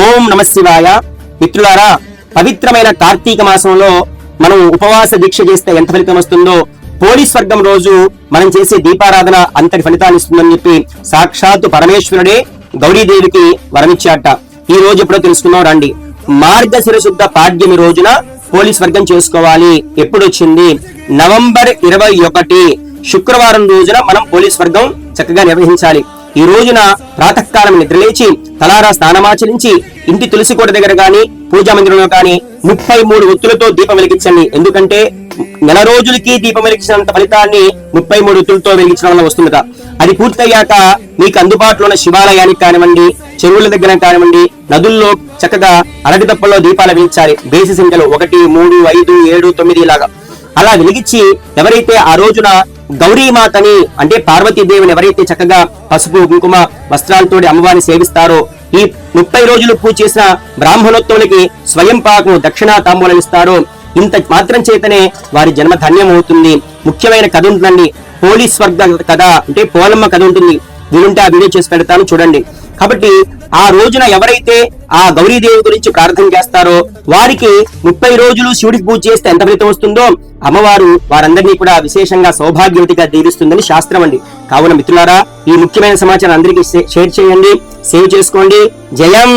ఓం నమ శివాయ. మిత్రులారా పవిత్రమైన కార్తీక మాసంలో మనం ఉపవాస దీక్ష చేస్తే ఎంత ఫలితం వస్తుందో పోలీస్ వర్గం రోజు మనం చేసే దీపారాధన అంతటి ఫలితాన్ని ఇస్తుందని చెప్పి సాక్షాత్తు పరమేశ్వరుడే గౌరీదేవికి వరమిచ్చాట. ఈ రోజు ఎప్పుడో తెలుసుకున్నాం రండి. మార్గశిర శుద్ధ పాడ్యమి రోజున పోలీస్ వర్గం చేసుకోవాలి. ఎప్పుడు వచ్చింది నవంబర్ ఇరవై ఒకటి శుక్రవారం రోజున మనం పోలీస్ వర్గం చక్కగా నిర్వహించాలి. ఈ రోజున ప్రాతకాలం నిద్రలేచి తలారా స్నానమాచరించి ఇంటి తులసి కోట దగ్గర గాని పూజా మందిరంలో గాని ముప్పై మూడు ఒత్తులతో దీపం వెలిగించండి. ఎందుకంటే నెల రోజులకి దీపం వెలిగించినంత ఫలితాన్ని ముప్పై మూడు ఒత్తులతో వెలిగించడం వల్ల వస్తుందట. అది పూర్తయ్యాక మీకు అందుబాటులో ఉన్న శివాలయానికి కానివ్వండి చెరువుల దగ్గర కానివ్వండి నదుల్లో చక్కగా అరటి తప్పల్లో దీపాలు వెలిగించాలి. బేసి సంఖ్యలు ఒకటి మూడు ఐదు ఏడు తొమ్మిది ఇలాగా. అలా వెలిగించి ఎవరైతే ఆ రోజున గౌరీమాతని అంటే పార్వతీదేవిని ఎవరైతే చక్కగా పసుపు కుంకుమ వస్త్రాలతోటి అమ్మవారిని సేవిస్తారో ఈ ముప్పై రోజులు పూజ చేసిన బ్రాహ్మణోత్తములకి స్వయం పాకం దక్షిణా తాంబూలం ఇస్తారో ఇంత మాత్రం చేతనే వారి జన్మ ధన్యం అవుతుంది ముఖ్యమైన కథ ఉంటుందండి పోలీస్ వర్గ కథ అంటే పోలమ్మ కథ ఉంటుంది. వీలుంటే ఆ వీడియో చేసి పెడతాను చూడండి. కాబట్టి ఆ రోజున ఎవరైతే ఆ గౌరీదేవి గురించి ప్రార్థన చేస్తారో వారికి ముప్పై రోజులు శివుడికి పూజ చేస్తే ఎంత ఫలితం వస్తుందో అమ్మవారు వారందరినీ కూడా విశేషంగా సౌభాగ్యవతిగా దీవిస్తుందని శాస్త్రం అండి. కావున మిత్రులారా ఈ ముఖ్యమైన సమాచారం అందరికీ షేర్ చేయండి సేవ్ చేసుకోండి. జయం!